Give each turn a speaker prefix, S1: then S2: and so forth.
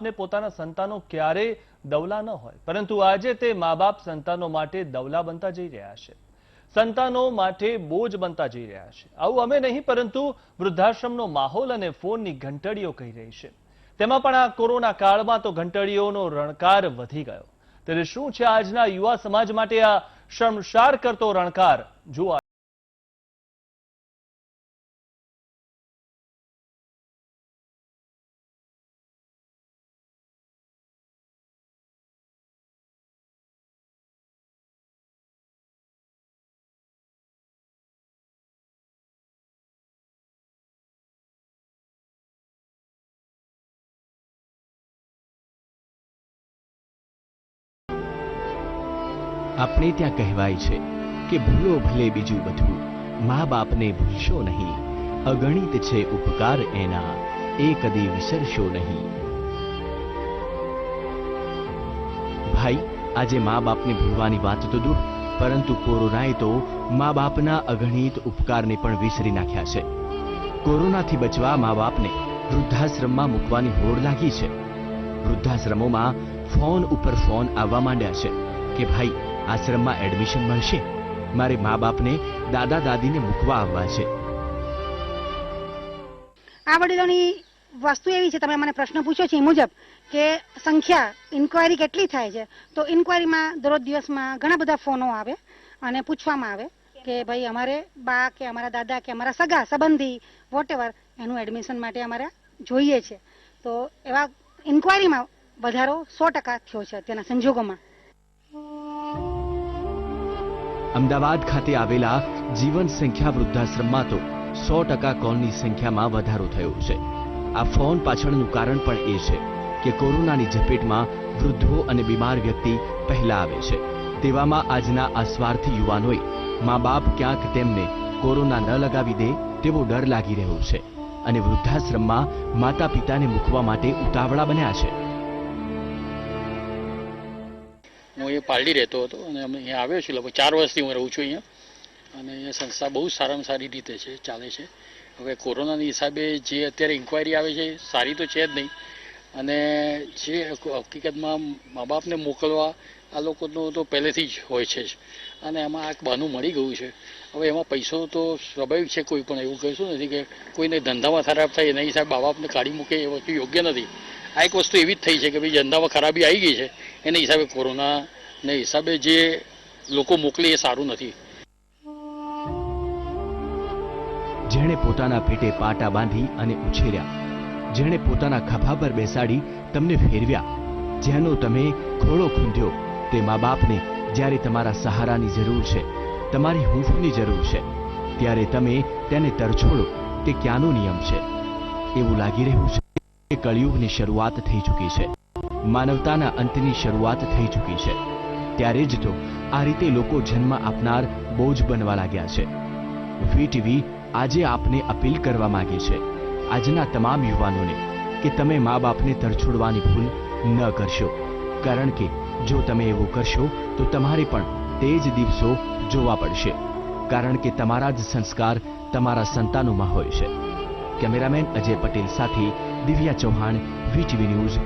S1: બાપને પોતાના સંતાનો ક્યારેય દવલા ન હોય. પરંતુ આજે તે મા બાપ સંતાનો માટે દવલા બનતા જઈ રહ્યા છે. સંતાનો માટે બોજ બનતા જઈ રહ્યા છે. આવું અમે નહીં, પરંતુ વૃદ્ધાશ્રમનો માહોલ અને ફોનની ઘંટડીઓ કહી રહી છે. તેમાં પણ આ કોરોના કાળમાં તો ઘંટડીઓનો રણકાર વધી ગયો. ત્યારે શું છે આજના યુવા સમાજ માટે આ શર્મસાર કરતો રણકાર જુઓ
S2: આપણે ત્યાં કહેવાય છે કે ભૂલો ભલે બીજું બધું, મા બાપને ભૂલશો નહીં. અગણિત છે ઉપકાર એના એ કદી વિસરશો નહીં. ભાઈ, આજે મા બાપને ભૂલવાની વાત તો દૂર, પરંતુ કોરોનાએ તો મા બાપના અગણિત ઉપકારને પણ વિસરી નાખ્યા છે. કોરોનાથી બચવા મા બાપને વૃદ્ધાશ્રમમાં મૂકવાની હોડ લાગી છે. વૃદ્ધાશ્રમોમાં ફોન ઉપર ફોન આવવા માંડ્યા છે કે ભાઈ આશ્રમમાં એડમિશન મળશે. મારે મા બાપને દાદા દાદીને મૂકવા આવવા છે.
S3: આ વડીલોની વસ્તુ એવી છે, તમે મને પ્રશ્ન પૂછ્યો છે એ મુજબ કે સંખ્યા ઇન્કવાયરી કેટલી થાય છે? તો ઇન્કવાયરીમાં દરરોજ દિવસમાં ઘણા બધા ફોનો આવે અને પૂછવામાં આવે કે ભાઈ અમારે બા કે અમારા દાદા કે અમારા સગા, સંબંધી વોટ એનું એડમિશન માટે અમારે જોઈએ છે. તો એવા ઇન્કવાયરીમાં વધારો સો ટકા થયો છે અત્યારના સંજોગોમાં.
S2: અમદાવાદ ખાતે આવેલા જીવન સંખ્યા વૃદ્ધાશ્રમમાં તો સો ટકા કોલની સંખ્યામાં વધારો થયો છે. આ ફોન પાછળનું કારણ પણ એ છે કે કોરોનાની ઝપેટમાં વૃદ્ધો અને બીમાર વ્યક્તિ પહેલા આવે છે. તેવામાં આજના આ સ્વાર્થી યુવાનોએ મા બાપ ક્યાંક તેમને કોરોના ન લગાવી દે તેવો ડર લાગી રહ્યો છે અને વૃદ્ધાશ્રમમાં માતા પિતાને મૂકવા માટે ઉતાવળા બન્યા છે.
S4: હું અહીંયા પાલડી રહેતો હતો અને અમે અહીંયા આવ્યો છું, લગભગ ચાર વર્ષથી હું રહું છું અહીંયા. અને અહીંયા સંસ્થા બહુ સારામાં સારી રીતે છે, ચાલે છે. હવે કોરોનાની હિસાબે જે અત્યારે ઇન્કવાયરી આવે છે, સારી તો છે જ નહીં. અને જે હકીકતમાં મા બાપને મોકલવા આ લોકોનું તો પહેલેથી જ હોય છે જ. અને એમાં આ બહાનું મળી ગયું છે. હવે એમાં પૈસો તો સ્વાભાવિક છે કોઈ પણ, એવું કહીશું નથી કે કોઈને ધંધામાં ખરાબ થાય એના હિસાબે મા બાપને કાઢી મૂકે એ વસ્તુ યોગ્ય નથી. આ એક વસ્તુ એવી જ થઈ છે કે ભાઈ ધંધામાં ખરાબી આવી ગઈ છે. એના હિસાબે કોરોનાના હિસાબે જે લોકો મોકલે એ સારું નથી.
S2: જેણે પોતાના પેટે પાટા બાંધી અને ઉછેર્યા, જેણે પોતાના ખભા પર બેસાડી તમને ફેરવ્યા, જેનો તમે ખોળો ખૂંધ્યો તે મા બાપને જ્યારે તમારા સહારાની જરૂર છે, તમારી હૂંફની જરૂર છે, ત્યારે તમે તેને તરછોડો, તે ક્યાંનો નિયમ છે? એવું લાગી રહ્યું છે કે કળિયુગની શરૂઆત થઈ ચૂકી છે. માનવતાના અંતની શરૂઆત થઈ ચૂકી છે. ત્યારે જ તો આ રીતે લોકો જન્મ આપનાર બોજ બનવા લાગ્યા છે. વીટીવી આજે આપને અપીલ કરવા માંગે છે, આજના તમામ યુવાનોને, કે તમે મા બાપને તરછોડવાની ભૂલ ન કરશો. કારણ કે જો તમે એવું કરશો, તો તમારે પણ તે જ દિવસો જોવા પડશે. કારણ કે તમારા જ સંસ્કાર તમારા સંતાનોમાં હોય છે. કેમેરામેન અજય પટેલ સાથે દિવ્યા ચૌહાણ વીટીવી ન્યૂઝ